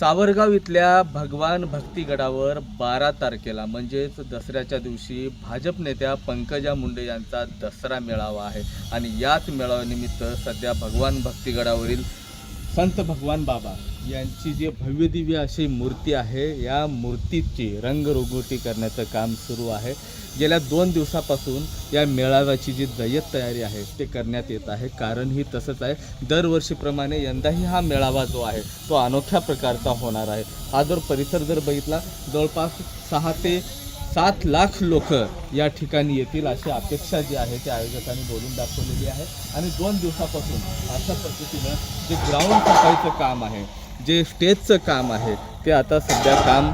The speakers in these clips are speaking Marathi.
सावरगाव इथल्या भगवान भक्तीगडावर बारा तारखेला म्हणजेच दसऱ्याच्या दिवशी भाजप नेत्या पंकजा मुंडे यांचा दसरा मेळावा आहे. आणि याच मेळाव्यानिमित्त सध्या भगवान भक्तीगडावरील संत भगवान बाबा यांची जी भव्य दिव्य अशी मूर्ती आहे या मूर्तीची रंगरंगोटी करण्याचं काम सुरू आहे. गेल्या दोन दिवसापासून या मेळाव्याची जी जय्यत तयारी आहे ते करण्यात येत आहे. कारण ही तसंच आहे दरवर्षीप्रमाणे यंदाही हा मेळावा जो आहे तो अनोख्या प्रकारचा होणार आहे. हा जर परिसर जर बघितला जवळपास सहा ते सात लाख लोक या ठिकाणी येतील अशी अपेक्षा जी आहे त्या आयोजकांनी बोलून दाखवलेली आहे. आणि दोन दिवसापासून अशा पद्धतीनं जे ग्राउंड सफाईचं काम आहे जे स्टेजचं काम आहे ते आता सध्या काम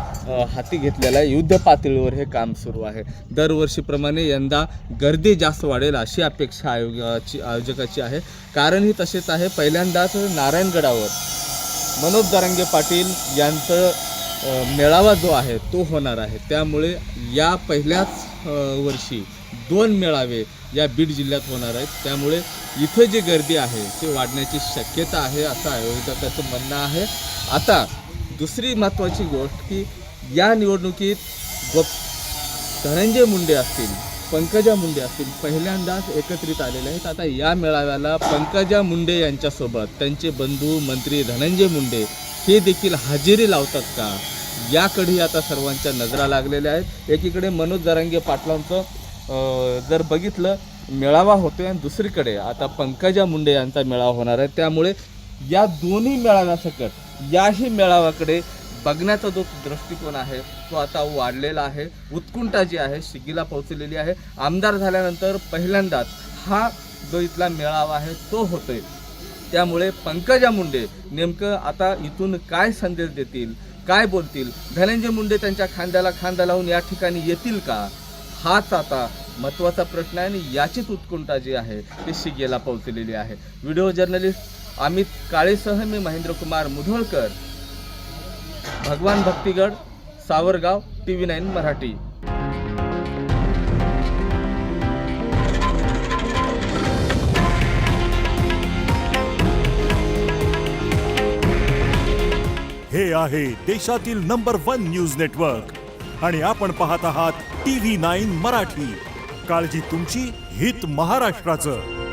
हाती घेतलेलं आहे. युद्ध पातळीवर हे काम सुरू आहे. दरवर्षीप्रमाणे यंदा गर्दी जास्त वाढेल अशी अपेक्षा आयोगाची आयोजकाची आहे. कारणही तसेच आहे. पहिल्यांदाच नारायणगडावर मनोज दरंगे पाटील यांचं मेळावा जो आहे तो होणार आहे. त्यामुळे या पहिल्याच वर्षी दोन मेळावे या बीड जिल्ह्यात होणार आहेत. त्यामुळे इथं जी गर्दी आहे ती वाढण्याची शक्यता आहे असं आयोजकाचं म्हणणं आहे. आता दुसरी महत्त्वाची गोष्ट की या निवडणुकीत गोप धनंजय मुंडे असतील पंकजा मुंडे असतील पहिल्यांदाच एकत्रित आलेले आहेत. आता या मेळाव्याला पंकजा मुंडे यांच्यासोबत त्यांचे बंधू मंत्री धनंजय मुंडे हे देखील हजेरी लावतात का? याकडेही आता सर्वांच्या नजरा लागलेल्या आहेत. एकीकडे मनोज जरांगे पाटलांचं जर बघितलं मेळावा होतोय आणि दुसरीकडे आता पंकजा मुंडे यांचा मेळावा होणार आहे. त्यामुळे या दोन्ही मेळाव्यासकट याही मेळाव्याकडे बघण्याचा जो दृष्टिकोन आहे तो आता वाढलेला आहे. उत्कुंठा जी आहे शिगीला पोहोचलेली आहे. आमदार झाल्यानंतर पहिल्यांदाच हा जो इथला मेळावा आहे तो होतोय. त्यामुळे पंकजा मुंडे नेमकं आता इथून काय संदेश देतील काय बोलतील? धनंजय मुंडे त्यांच्या खांद्याला खांदा लावून या ठिकाणी येतील का? हाच आता महत्त्वाचा प्रश्न आहे आणि याचीच उत्कुंठा जी आहे ती शिगेला पोहोचलेली आहे. व्हिडिओ जर्नलिस्ट अमित काळेसह मी Mahendra Kumar Mudholkar. Bhagwan Bhaktigad Savargaon T V nine Marathi. हे आहे देशातील नंबर वन न्यूज नेटवर्क. आणि आपण पाहत आहात टी व्ही नाईन मराठी. काळजी तुमची हित महाराष्ट्राचं.